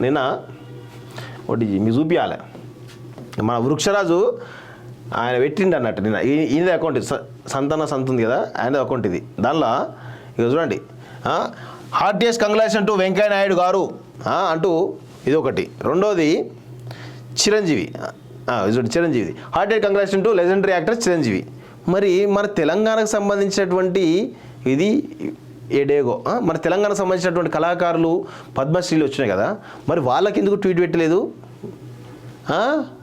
నిన్న ఒకటి మీకు చూపించాలి మన వృక్షరాజు ఆయన పెట్టిండు అన్నట్టు నిన్న. ఈ- ఈయనది అకౌంట్ ఇది. స- సంతాన సంత ఉంది కదా ఆయనది అకౌంట్ ఇది. దానిలో ఇక చూడండి. Heartiest congratulation to Venkaiah Naidu garu. అంటూ ఇది ఒకటి రెండోది చిరంజీవి. చూడండి Chiranjeevi heartiest congratulation to legendary actor Chiranjeevi. మరి మన తెలంగాణకు సంబంధించినటువంటి ఇది ఏడేగో మన తెలంగాణ సంబంధించినటువంటి కళాకారులు పద్మశ్రీలు వచ్చినాయి కదా మరి వాళ్ళకి ఎందుకు ట్వీట్ పెట్టలేదు?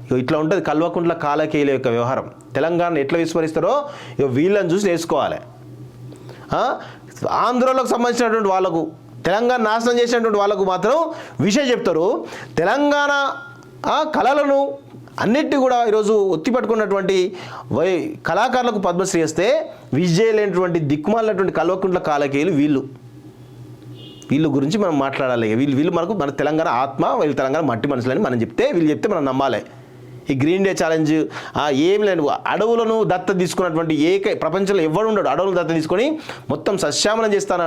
ఇగో ఇట్లా ఉంటుంది కల్వకుంట్ల కాలకేయుల యొక్క వ్యవహారం. తెలంగాణ ఎట్లా విస్మరిస్తారో ఇక వీళ్ళని చూసి నేర్చుకోవాలి. ఆంధ్రలోకి సంబంధించినటువంటి వాళ్ళకు తెలంగాణ నాశనం చేసినటువంటి వాళ్ళకు మాత్రం విషయం చెప్తారు. తెలంగాణ కళలను అన్నిటి కూడా ఈరోజు ఒత్తి పట్టుకున్నటువంటి వై కళాకారులకు పద్మశ్రీ వస్తే విజయలేనటువంటి దిక్కుమాలినటువంటి కల్వకుంట్ల కాలకేయులు వీళ్ళు. వీళ్ళ గురించి మనం మాట్లాడాలి. వీళ్ళు వీళ్ళు మనకు మన తెలంగాణ ఆత్మ వీళ్ళు తెలంగాణ మట్టి మనుషులని మనం చెప్తే వీళ్ళు చెప్తే మనం నమ్మాలి. ఈ గ్రీన్ డే ఛాలెంజ్ ఏం లేని అడవులను దత్త తీసుకున్నటువంటి ఏక ప్రపంచంలో ఎవడు ఉండడు అడవులను దత్త తీసుకొని మొత్తం సస్యామలం చేస్తాన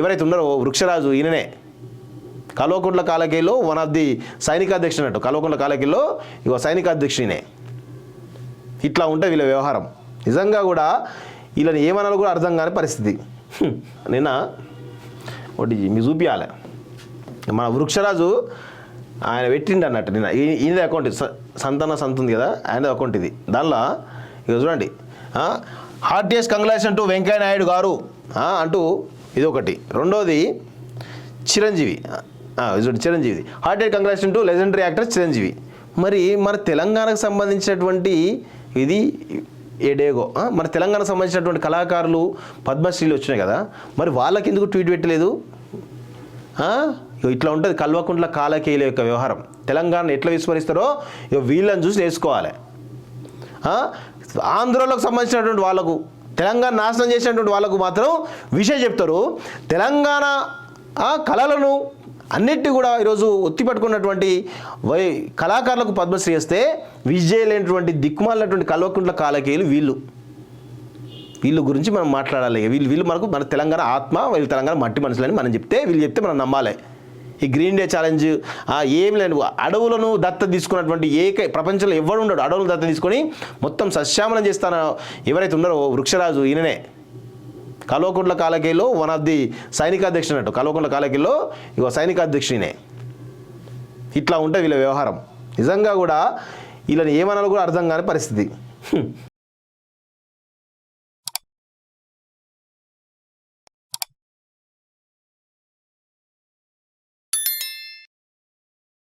ఎవరైతే ఉన్నారో వృక్షరాజు ఈయననే. కల్వకుంట్ల కాలకీలో వన్ ఆఫ్ ది సైనికాధ్యక్షుడు అన్నట్టు కల్వకుంట్ల కాలకీలో ఇగో సైనికాధ్యక్షుడినే. ఇట్లా ఉంటే వీళ్ళ వ్యవహారం. నిజంగా కూడా వీళ్ళని ఏమనాలో కూడా అర్థం కాని పరిస్థితి. నిన్న ఒకటి మీకు చూపించాలి మన వృక్షరాజు ఆయన పెట్టిండు అన్నట్టు నిన్న. ఈ- ఈయనది అకౌంట్ ఇది. సంతాన సంత ఉంది కదా ఆయనది అకౌంట్ ఇది. దానిలో ఇక చూడండి. Heartiest congratulation to Venkaiah Naidu garu అంటూ ఇది ఒకటి రెండోది చిరంజీవి. ఆ, Chiranjeevi. Heartiest congratulation to legendary actor Chiranjeevi. మరి మన తెలంగాణకు సంబంధించినటువంటి ఇది ఏడేగో మన తెలంగాణకు సంబంధించినటువంటి కళాకారులు పద్మశ్రీలు వచ్చినాయి కదా మరి వాళ్ళకి ఎందుకు ట్వీట్ పెట్టలేదు ఇట్లా ఉంటుంది కల్వకుంట్ల కాలకేయుల యొక్క వ్యవహారం. తెలంగాణ ఎట్లా విస్మరిస్తారో ఇక వీళ్ళని చూసి నేర్చుకోవాలి. ఆంధ్రలోకి సంబంధించినటువంటి వాళ్ళకు తెలంగాణ నాశనం చేసినటువంటి వాళ్ళకు మాత్రం విషయం చెప్తారు. తెలంగాణ కళలను అన్నిటి కూడా ఈరోజు ఒత్తి పట్టుకున్నటువంటి వై కళాకారులకు పద్మశ్రీ వస్తే విజయలేనటువంటి దిక్కుమాలినటువంటి కల్వకుంట్ల కాలకేయులు వీళ్ళు. వీళ్ళ గురించి మనం మాట్లాడాలి. వీళ్ళు వీళ్ళు మనకు మన తెలంగాణ ఆత్మ వీళ్ళు తెలంగాణ మట్టి మనుషులని మనం చెప్తే వీళ్ళు చెప్తే మనం నమ్మాలి. ఈ గ్రీన్ డే ఛాలెంజ్ ఏం లేని అడవులను దత్త తీసుకున్నటువంటి ఏక ప్రపంచంలో ఎవడు ఉండడు? అడవులను దత్త తీసుకొని మొత్తం సస్యామలం చేస్తాన ఎవరైతే ఉన్నారో వృక్షరాజు ఈయననే. కల్వకుంట్ల కాలకేలో వన్ ఆఫ్ ది సైనికాధ్యక్షుడు అన్నట్టు కల్వకుంట్ల కాలకేలో ఇగో సైనికాధ్యక్షుడినే. ఇట్లా ఉంటే వీళ్ళ వ్యవహారం. నిజంగా కూడా వీళ్ళని ఏమనాలో కూడా అర్థం కాని పరిస్థితి.